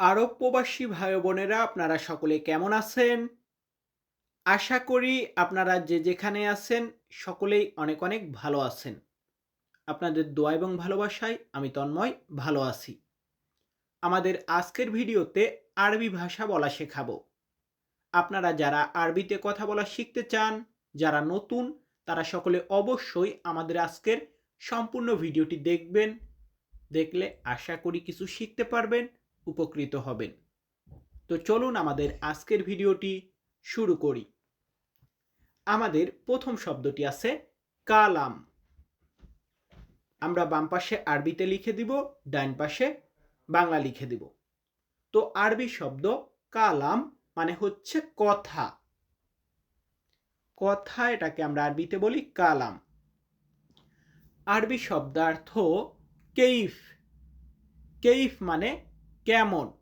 আরব প্রবাসী ভাই বোনেরা আপনারা সকলে কেমন আছেন? আশা করি আপনারা যে যেখানে আছেন, সকলেই অনেক অনেক ভালো আছেন। আপনাদের দোয়া এবং ভালোবাসায় আমি তন্ময়, ভালো আছি। আমাদের আজকের ভিডিওতে আরবি ভাষা বলা শেখাবো। আপনারা যারা আরবিতে কথা বলা শিখতে চান, যারা নতুন, তারা সকলে অবশ্যই আমাদের আজকের সম্পূর্ণ ভিডিওটি দেখবেন। দেখলে আশা করি কিছু শিখতে পারবেন। উপকৃত হবেন। তো চলুন আমাদের আজকের ভিডিওটি শুরু করি। আমাদের প্রথম শব্দটি আছে কালাম। আমরা বাম পাশে আরবিতে লিখে দিব, ডান পাশে বাংলা লিখে দিব। তো আরবি শব্দ কালাম মানে হচ্ছে কথা। কথা এটাকে আমরা আরবিতে বলি কালাম। আরবি শব্দার্থ কেইফ। কেইফ মানে কেমন?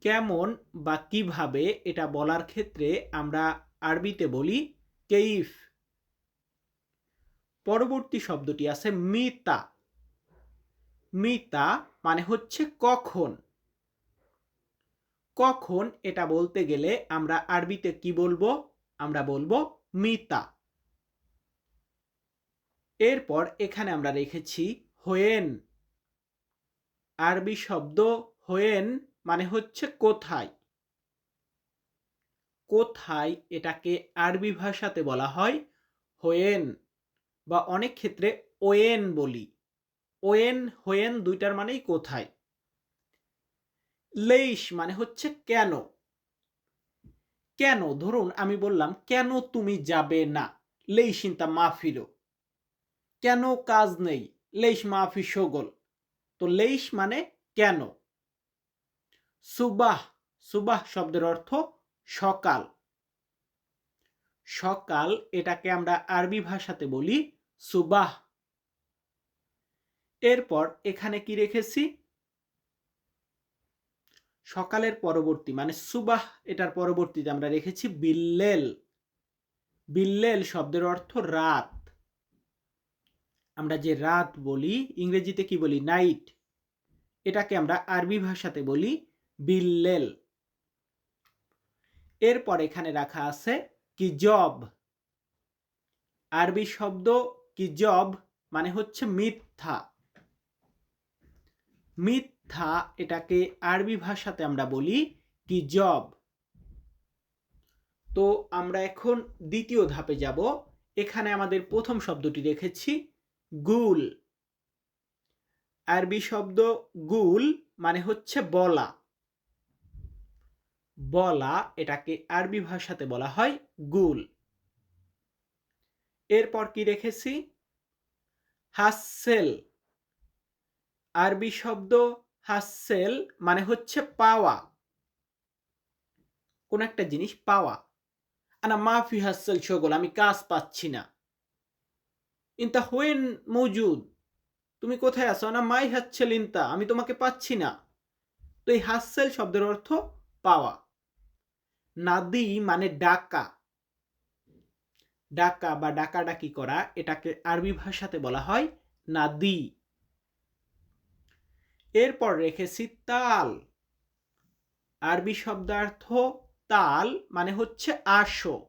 কেমন বা কীভাবে এটা বলার ক্ষেত্রে আমরা আরবিতে বলি কেইফ। পরবর্তী শব্দটি আছে মিতা। মিতা মানে হচ্ছে কখন। কখন এটা বলতে গেলে আমরা আরবিতে কি বলব? আমরা বলব মিতা। এরপর এখানে আমরা রেখেছি হোয়েন। আরবি শব্দ হোয়েন মানে হচ্ছে কোথায়। কোথায় এটাকে আরবি ভাষাতে বলা হয় হোয়েন বা অনেক ক্ষেত্রে ওয়েন বলি। ওয়েন, হোয়েন দুইটার মানেই কোথায়। লেইশ মানে হচ্ছে কেন? কেন? ধরুন আমি বললাম, কেন তুমি যাবে না? লেইশিন্তা মাফিরো কেন কাজ নেই? লেইশ মাফি সগল। তো লেইশ মানে কেন? সুবাহ সুবাহ শব্দের অর্থ সকাল। সকাল এটাকে আমরা আরবি ভাষাতে বলি সুবাহ। এরপর এখানে কি রেখেছি? সকালের পরবর্তী মানে সুবাহ এটার পরবর্তীতে আমরা রেখেছি বিল্লেল। বিল্লেল শব্দের অর্থ রাত। আমরা যে রাত বলি, ইংরেজিতে কি বলি? নাইট। এটাকে আমরা আরবি ভাষাতে বলি বিল্লেল। এরপর এখানে রাখা আছে কি জব আরবি শব্দ কি জব মানে হচ্ছে মিথ্যা। মিথ্যা এটাকে আরবি ভাষাতে আমরা বলি কি জব তো আমরা এখন দ্বিতীয় ধাপে যাব। এখানে আমাদের প্রথম শব্দটি রেখেছি গুল। আরবি শব্দ গুল মানে হচ্ছে বলা। বলা এটাকে আরবি ভাষাতে বলা হয় গুল। এরপর কি রেখেছি? হাসেল আরবি শব্দ হাসেল মানে হচ্ছে পাওয়া। কোন একটা জিনিস পাওয়া। আনা মাফি হাসেল শগল, আমি কাজ পাচ্ছি না। ইন্তা হোয়েন মজুদ। তুমি কোথায় আছো? না, মাই হাচ্ছেল ইন্তা আমি তোমাকে পাচ্ছি না। তো এই হাসেল শব্দের অর্থ পাওয়া। নাদি মানে ডাকা। ডাকা বা ডাকাডাকি করা, এটাকে আরবি ভাষাতে বলা হয় নাদি। এরপর রেখেছি তাল। আরবি শব্দার্থ তাল মানে হচ্ছে আসো।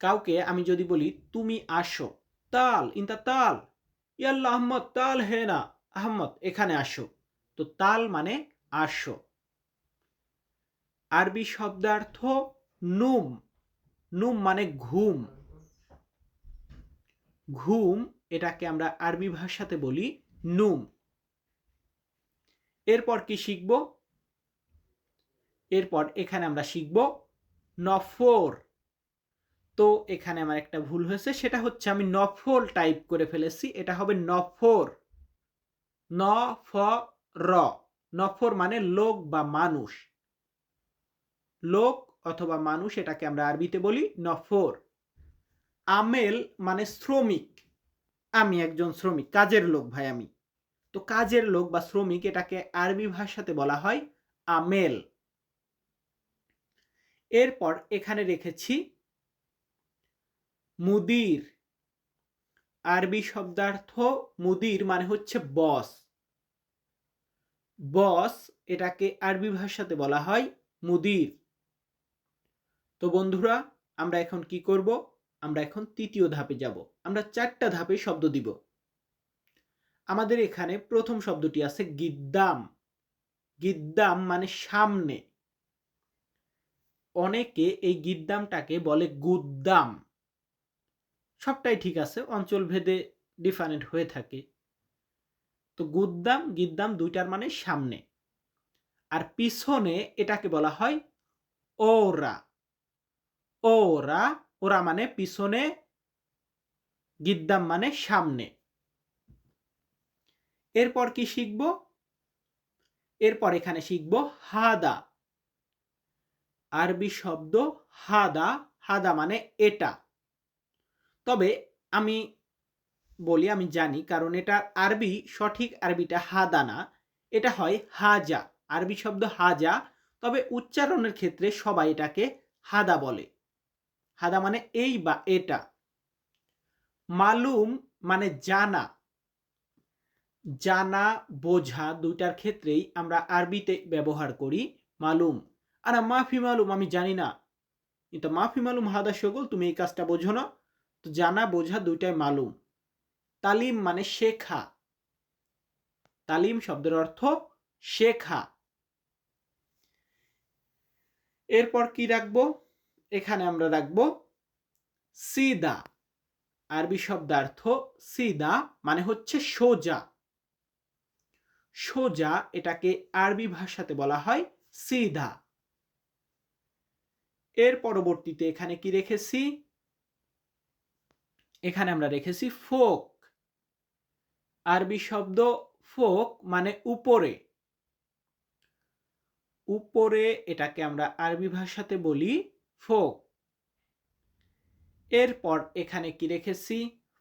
কাউকে আমি যদি বলি, তুমি আসো। তাল, ইন্তা তাল। ইয়াল্লা আহমদ, তাল হে না, আহমদ, এখানে আসো। তো তাল মানে আসো। আরবি শব্দার্থ নুম। নুম মানে ঘুম। ঘুম, এটাকে আমরা আরবি ভাষাতে বলি নুম। এরপর কি শিখব? এরপর এখানে আমরা শিখব নফর। তো এখানে আমার একটা ভুল হয়েছে, সেটা হচ্ছে আমি নফল টাইপ করে ফেলেছি, এটা হবে ন নফর। ন ফ র ন নফর মানে লোক বা মানুষ। লোক অথবা মানুষ এটাকে আমরা আরবিতে বলি ন নফর। আমেল মানে শ্রমিক। আমি একজন শ্রমিক, কাজের লোক ভাই আমি। তো কাজের লোক বা শ্রমিক এটাকে আরবি ভাষাতে বলা হয় আমেল। এরপর এখানে রেখেছি মুদির। আরবি শব্দার্থ মুদির মানে হচ্ছে বস বস এটাকে আরবি ভাষাতে বলা হয় মুদির। তো বন্ধুরা, আমরা এখন কি করব? আমরা এখন তৃতীয় ধাপে যাব। আমরা চারটা ধাপে শব্দ দিব। আমাদের এখানে প্রথম শব্দটি আছে গিদ্দাম। গিদ্দাম মানে সামনে। অনেকে এই গিদ্দামটাকে বলে গুদ্দাম। সবটাই ঠিক আছে অঞ্চল ভেদে ডিফারেন্ট হয়ে থাকে। তো গুদ্দাম, গিদ্দাম দুইটার মানে সামনে। আর পিছনে এটাকে বলা হয় ওরা। ওরা ওরা মানে পিছনে, গিদ্দাম মানে সামনে। এরপর কি শিখব? এরপর এখানে শিখব হাদা। আরবি শব্দ হাদা হাদা মানে এটা। তবে আমি বলি, আমি জানি, কারণ এটা আরবি, সঠিক আরবিটা হাদানা। এটা হয় হাজা, আরবি শব্দ হাজা। তবে উচ্চারণের ক্ষেত্রে সবাই এটাকে হাদা বলে। হাদা মানে এই বা এটা। মালুম মানে জানা। জানা, বোঝা দুইটার ক্ষেত্রেই আমরা আরবিতে ব্যবহার করি মালুম। আর মাফি মালুম আমি জানি না। কিন্তু মাফি মালুম, হাদা, সগল, তুমি এই কাজটা বোঝো না। তো জানা বোঝা দুইটাই মালুম। তালিম মানে শেখা। তালিম শব্দের অর্থ শেখা। এরপর কি রাখব? এখানে আমরা রাখব সিদা। আরবি শব্দার্থ সিদা মানে হচ্ছে সোজা। সোজা এটাকে আরবি ভাষাতে বলা হয় সিদা। এর পরবর্তীতে এখানে কি রেখেছি? এখানে আমরা রেখেছি ফোক। আরবি শব্দ ফোক মানে উপরে। উপরে এটাকে আমরা আরবি ভাষাতে বলি ফোক। এরপর এখানে কি রেখেছি?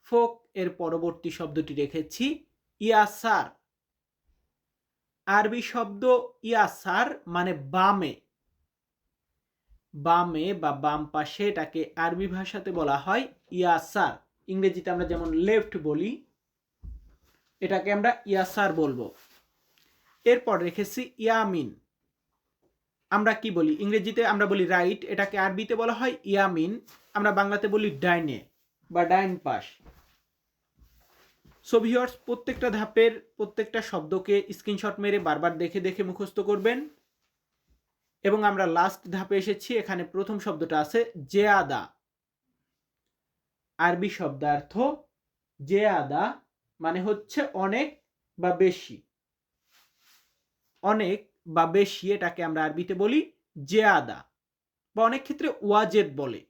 ফোক, এর পরবর্তী শব্দটি রেখেছি ইয়াসার। আরবি শব্দ ইয়াসার মানে বামে। বামে বা বাম পাশে এটাকে আরবি ভাষাতে বলা হয় ইয়াসার। ইংরেজিতে আমরা যেমন লেফট বলি, এটাকে আমরা ইয়াসার বলব। এরপর রেখেছি ইয়ামিন। আমরা কি বলি? ইংরেজিতে আমরা বলি রাইট এটাকে আরবিতে বলা হয় ইয়ামিন। আমরা বাংলাতে বলি ডাইনে বা ডাইন পাশ। সো ভিউয়ার্স প্রত্যেকটা ধাপের প্রত্যেকটা শব্দকে স্ক্রিনশট মেরে বারবার দেখে দেখে মুখস্থ করবেন। এবং আমরা লাস্ট ধাপে এসেছি, এখানে প্রথম শব্দটা আছে জেয়াদা। আরবি শব্দার্থ যে আদা মানে হচ্ছে অনেক বা বেশি। অনেক বা বেশি এটাকে আমরা আরবিতে বলি যে আদা বা অনেক ক্ষেত্রে ওয়াজেদ বলে।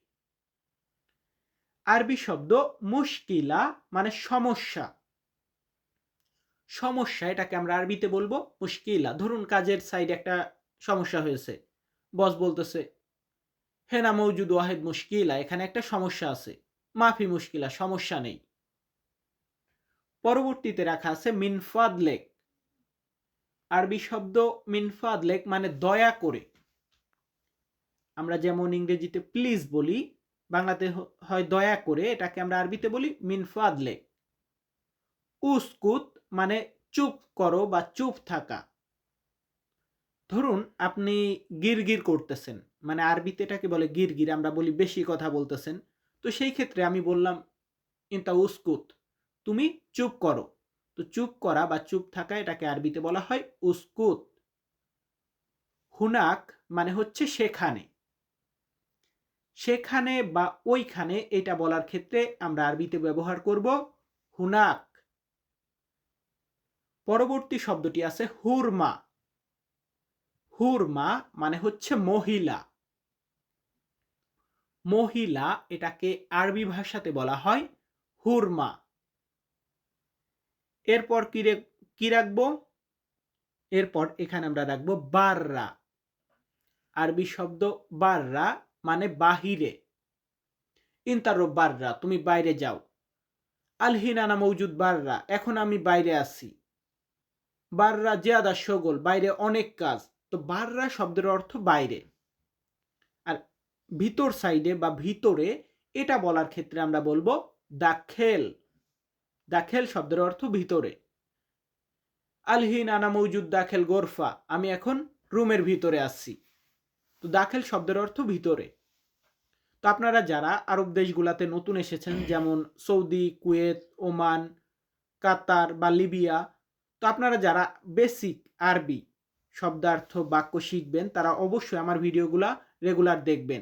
আরবি শব্দ মুশকিলা মানে সমস্যা। সমস্যা এটাকে আমরা আরবিতে বলব মুশকিলা। ধরুন কাজের সাইডে একটা সমস্যা হয়েছে। বস বলতেছে হেনা মৌজুদ ওয়াহেদ মুশকিলা, এখানে একটা সমস্যা আছে। মাফি মুশকিলা, সমস্যা নেই। পরবর্তীতে রাখা আছে মিনফাদ লেক। আরবি শব্দ মিনফাদ লেক মানে দয়া করে। আমরা যেমন ইংরেজিতে প্লিজ বলি, বাংলাতে হয় দয়া করে, এটাকে আমরা আরবিতে বলি মিনফাদ লেক। উস্কুত মানে চুপ করো বা চুপ থাকা। ধরুন আপনি গিরগির করতেছেন মানে আরবিতে এটাকে বলে গিরগির, আমরা বলি বেশি কথা বলতেছেন। তো সেই ক্ষেত্রে আমি বললাম, ইন্তা উস্কুত, তুমি চুপ করো। তো চুপ করা বা চুপ থাকা এটাকে আরবিতে বলা হয় উস্কুত। হুনাক মানে হচ্ছে সেখানে। সেখানে বা ওইখানে এটা বলার ক্ষেত্রে আমরা আরবিতে ব্যবহার করব হুনাক। পরবর্তী শব্দটি আছে হুরমা। হুরমা মানে হচ্ছে মহিলা। মহিলা এটাকে আরবি ভাষাতে বলা হয় হুরমা। এরপর কি কি রাখব? এরপর এখানে আমরা রাখব বাররা। আরবি শব্দ বাররা মানে বাহিরে। ইন্তারো বাররা, তুমি বাইরে যাও। আলহিনানা মৌজুদ বাররা, এখন আমি বাইরে আছি। বাররা জিয়াদা, সগোল, বাইরে অনেক কাজ। তো বাররা শব্দের অর্থ বাইরে। ভিতর সাইডে বা ভিতরে এটা বলার ক্ষেত্রে আমরা বলব দাখেল। দাখেল শব্দের অর্থ ভিতরে। আলহিন আনা মৌজুদ দাখেল গোরফা, আমি এখন রুমের ভিতরে আসছি তো দাখেল শব্দের অর্থ ভিতরে। তো আপনারা যারা আরব দেশগুলাতে নতুন এসেছেন, যেমন সৌদি, কুয়েত, ওমান, কাতার বা লিবিয়া, তো আপনারা যারা বেসিক আরবি শব্দার্থ বাক্য শিখবেন, তারা অবশ্যই আমার ভিডিওগুলা রেগুলার দেখবেন।